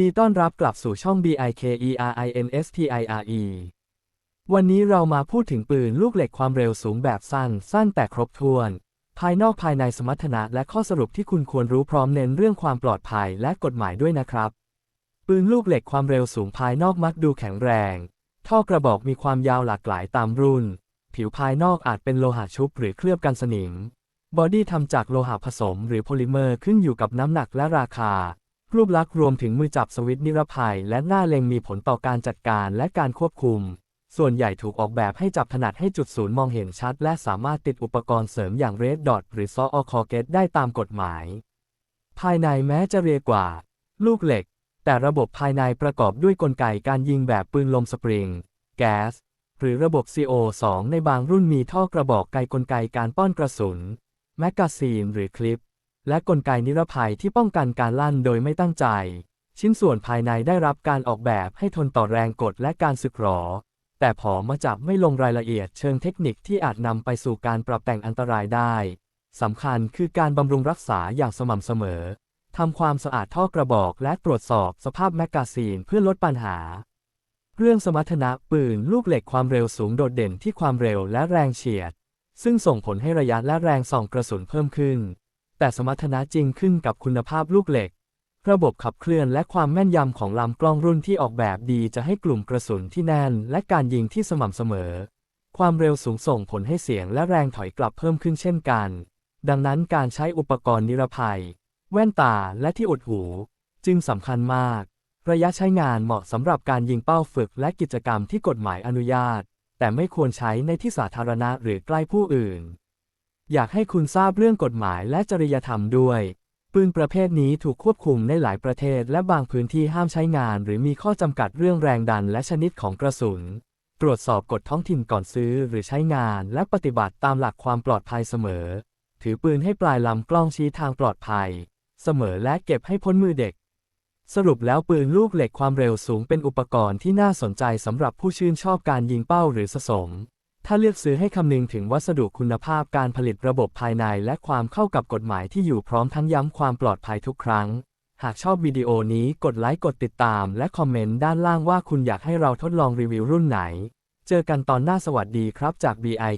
ดีต้อนรับกลับสู่ช่อง BIKERINSPIRE วันนี้เรามาพูดถึงปืนลูกเหล็กความเร็วสูงแบบสั้น สั้นแต่ครบถ้วน ภายนอกภายในสมรรถนะและข้อสรุปที่คุณควรรู้พร้อมเน้นเรื่องความปลอดภัยและกฎหมายด้วยนะครับ ปืนลูกเหล็กความเร็วสูงภายนอกมักดูแข็งแรง ท่อกระบอกมีความยาวหลากหลายตามรุ่น ผิวภายนอกอาจเป็นโลหะชุบหรือเคลือบกันสนิม บอดี้ทำจากโลหะผสมหรือโพลิเมอร์ขึ้นอยู่กับน้ำหนักและราคา รูปลักษณ์รวมถึงมือจับสวิตช์นิรภัย และหน้าเล็งมีผลต่อการจัดการและการควบคุม ส่วนใหญ่ถูกออกแบบให้จับถนัดให้จุดศูนย์มองเห็นชัด และสามารถติดอุปกรณ์เสริมอย่างเรดดอทหรือซออคอเกตได้ตามกฎหมาย ภายในแม้จะเรียกว่า ลูกเหล็ก แต่ระบบภายในประกอบด้วยกลไกการยิงแบบปืนลมสปริง แก๊ส หรือระบบ CO2 ในบางรุ่นมีท่อกระบอกไกลกลไกการป้อนกระสุน แมกกาซีนหรือคลิป และกลไกนิรภัยที่ป้องกันการลั่นโดยไม่ตั้งใจ ชิ้นส่วนภายในได้รับการออกแบบให้ทนต่อแรงกดและการสึกหรอ แต่พอมาจับไม่ลงรายละเอียดเชิงเทคนิคที่อาจนำไปสู่การปรับแต่งอันตรายได้สำคัญคือการบำรุงรักษาอย่างสม่ำเสมอทำความสะอาดท่อกระบอกและตรวจสอบสภาพแมกกาซีนเพื่อลดปัญหา เรื่องสมรรถนะปืนลูกเหล็กความเร็วสูงโดดเด่นที่ความเร็วและแรงเฉียด ซึ่งส่งผลให้ระยะและแรงส่องกระสุนเพิ่มขึ้น แต่สมรรถนะจริงขึ้นกับคุณภาพลูกเหล็ก ระบบขับเคลื่อนและความแม่นยำของลำกล้องรุ่นที่ออกแบบดีจะให้กลุ่มกระสุนที่แน่น และการยิงที่สม่ำเสมอ ความเร็วสูงส่งผลให้เสียงและแรงถอยกลับเพิ่มขึ้นเช่นกัน ดังนั้นการใช้อุปกรณ์นิรภัย แว่นตาและที่อุดหู จึงสำคัญมาก ระยะใช้งานเหมาะสำหรับการยิงเป้าฝึกและกิจกรรมที่กฎหมายอนุญาต แต่ไม่ควรใช้ในที่สาธารณะหรือใกล้ผู้อื่น อยากให้คุณทราบเรื่องกฎหมายและจริยธรรมด้วย ปืนประเภทนี้ถูกควบคุมในหลายประเทศและบางพื้นที่ห้ามใช้งาน หรือมีข้อจำกัดเรื่องแรงดันและชนิดของกระสุน ตรวจสอบกฎท้องถิ่นก่อนซื้อหรือใช้งาน และปฏิบัติตามหลักความปลอดภัยเสมอ ถือปืนให้ปลายลำกล้องชี้ทางปลอดภัย เสมอและเก็บให้พ้นมือเด็ก สรุปแล้วปืนลูกเหล็กความเร็วสูงเป็นอุปกรณ์ที่น่าสนใจสำหรับผู้ชื่นชอบการยิงเป้าหรือสะสม ถ้าเลือกซื้อให้คำนึงถึงวัสดุคุณภาพการผลิตระบบภายในและความเข้ากับกฎหมายที่อยู่พร้อมทั้งย้ำความปลอดภัยทุกครั้ง หากชอบวิดีโอนี้กดไลค์กดติดตาม และคอมเมนต์ด้านล่างว่าคุณอยากให้เราทดลองรีวิวรุ่นไหน เจอกันตอนหน้าสวัสดีครับจาก BIKERINSPIRE